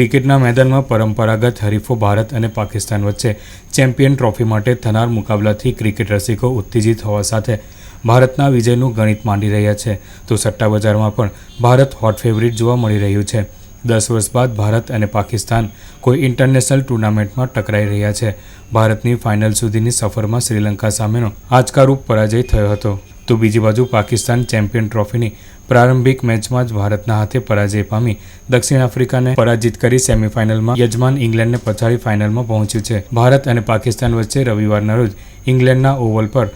ક્રિકેટના મેદાનમાં પરંપરાગત હરીફો ભારત અને પાકિસ્તાન વચ્ચે ચેમ્પિયન ટ્રોફી માટે થનાર મુકાબલાથી ક્રિકેટ રસિકો ઉત્તેજિત હોવા સાથે ભારતના વિજયનું ગણિત માંડી રહ્યા છે. તો સટ્ટા બજારમાં પણ ભારત હોટ ફેવરિટ જોવા મળી રહ્યું છે. દસ વર્ષ બાદ ભારત અને પાકિસ્તાન કોઈ ઇન્ટરનેશનલ ટુર્નામેન્ટમાં ટકરાઈ રહ્યા છે. ભારતની ફાઇનલ સુધીની સફરમાં શ્રીલંકા સામેનો આંચકારૂપ પરાજય થયો હતો. તો બીજી બાજુ પાકિસ્તાન ચેમ્પિયન ટ્રોફીની પ્રારંભિક મેચમાં જ ભારતના હાથે પરાજય પામી દક્ષિણ આફ્રિકાને પરાજિત કરી સેમીફાઇનલમાં યજમાન ઇંગ્લેન્ડને પછાડી ફાઇનલમાં પહોંચ્યું છે. ભારત અને પાકિસ્તાન વચ્ચે રવિવારના રોજ ઇંગ્લેન્ડના ઓવલ પર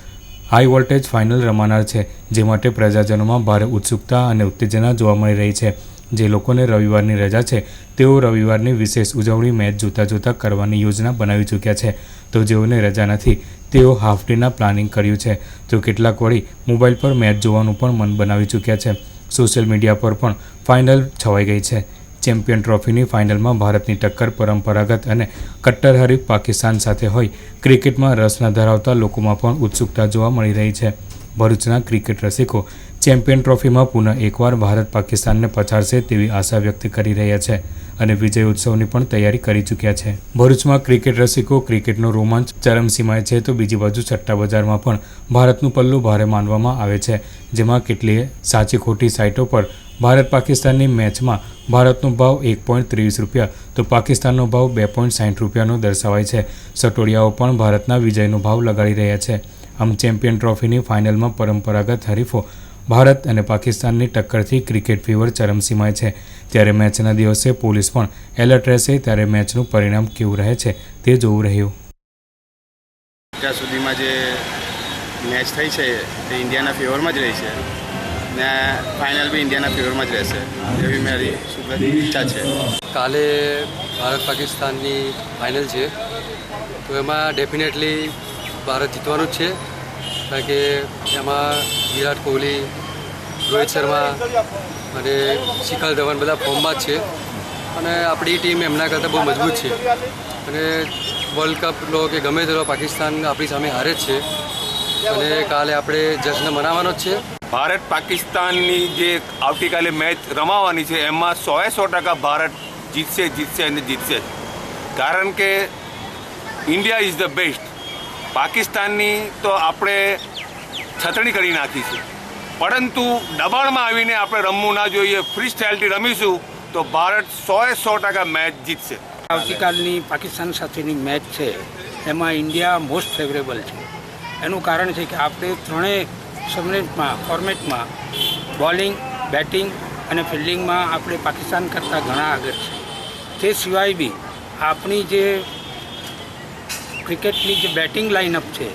હાઈ વોલ્ટેજ ફાઇનલ રમાનાર છે, જે માટે પ્રજાજનોમાં ભારે ઉત્સુકતા અને ઉત્તેજના જોવા મળી રહી છે. જે લોકોને રવિવારની રજા છે, તેઓ રવિવારની વિશેષ ઉજવણી મેચ જોતા જોતા કરવાની યોજના બનાવી ચૂક્યા છે. તો જેઓને રજા નથી, તેઓ હાફ ડેના પ્લાનિંગ કર્યું છે. તો કેટલાક વળી મોબાઈલ પર મેચ જોવાનું પણ મન બનાવી ચૂક્યા છે. સોશિયલ મીડિયા પર પણ ફાઇનલ છવાઈ ગઈ છે. ચેમ્પિયન ટ્રોફીની ફાઇનલમાં ભારતની ટક્કર પરંપરાગત અને કટ્ટર હરીફ પાકિસ્તાન સાથે હોય, ક્રિકેટમાં રસ ન ધરાવતા લોકોમાં પણ ઉત્સુકતા જોવા મળી રહી છે. ભરૂચના ક્રિકેટ રસિકો ચેમ્પિયન ટ્રોફીમાં પુનઃ એકવાર ભારત પાકિસ્તાનને પછાડશે તેવી આશા વ્યક્ત કરી રહ્યા છે અને વિજય ઉત્સવની પણ તૈયારી કરી ચૂક્યા છે. ભરૂચમાં ક્રિકેટ રસિકો, ક્રિકેટનો રોમાંચ ચરમસીમાએ છે તો બીજી બાજુ સટ્ટા બજારમાં પણ ભારતનું પલ્લું ભારે માનવામાં આવે છે, જેમાં કેટલીય સાચી ખોટી સાઇટો પર ભારત પાકિસ્તાનની મેચમાં ભારતનો ભાવ એક પોઈન્ટ ત્રેવીસ રૂપિયા તો પાકિસ્તાનનો ભાવ બે પોઈન્ટ સાઠ રૂપિયાનો દર્શાવાય છે. સટોડિયાઓ પણ ભારતના વિજયનો ભાવ લગાડી રહ્યા છે. આમ ચેમ્પિયન ટ્રોફીની ફાઇનલમાં પરંપરાગત હરીફો ભારત અને પાકિસ્તાનની ટક્કરથી ક્રિકેટ ફીવર ચરમસીમાએ છે. ત્યારે મેચના દિવસે પોલીસ પણ એલર્ટ રહેશે ત્યારે મેચનું પરિણામ કેવું રહે છે તે જોવું રહ્યું. અત્યાર સુધીમાં જે મેચ થઈ છે તે ઇન્ડિયાના ફેવરમાં જ રહી છે ને ફાઇનલ બી ઇન્ડિયાના ફેવરમાં જ રહેશે એવી મારી સુખદ ઈચ્છા છે. કાલે ભારત પાકિસ્તાનની ફાઇનલ છે. તો એમાં ડેફિનેટલી ભારત જીતવાનું જ છે. કારણ કે એમાં વિરાટ કોહલી રોહિત શર્મા અને શિખર ધવન બધા ફોર્મમાં જ છે. અને આપણી ટીમ એમના કરતાં બહુ મજબૂત છે. અને વર્લ્ડ કપ લો કે ગમે તે પાકિસ્તાન આપણી સામે હારે જ છે. અને કાલે આપણે જશ્ન મનાવવાનો જ છે. ભારત પાકિસ્તાનની જે આવતીકાલે મેચ રમાવાની છે, એમાં સોએ સો ટકા ભારત જીતશે જીતશે અને જીતશે. કારણ કે ઇન્ડિયા ઇઝ ધ બેસ્ટ. પાકિસ્તાનની તો આપણે છતણી કરી નાખી છે. પરંતુ દબાણમાં આવીને આપણે રમવું ના જોઈએ ફ્રી સ્ટાઇલથી રમીશું, તો ભારત સોએ સો ટકા મેચ જીતશે. આવતીકાલની પાકિસ્તાન સાથેની મેચ છે, એમાં ઇન્ડિયા મોસ્ટ ફેવરેબલ છે. એનું કારણ છે કે આપણે ત્રણેય સબનેટમાં ફોર્મેટમાં બોલિંગ બેટિંગ અને ફિલ્ડિંગમાં આપણે પાકિસ્તાન કરતાં ઘણા આગળ છે. તે સિવાય બી આપણી જે ક્રિકેટની જે બેટિંગ લાઇનઅપ છે,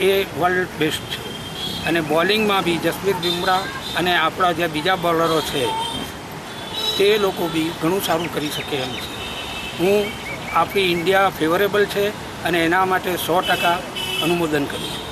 એ વર્લ્ડ બેસ્ટ છે. અને બોલિંગમાં બી જસપ્રીત બુમરાહ અને આપણા જે બીજા બોલરો છે, તે લોકો બી ઘણું સારું કરી શકે એમ છે. હું આપણી ઇન્ડિયા ફેવરેબલ છે અને એના માટે સો ટકા અનુમોદન કરું છું.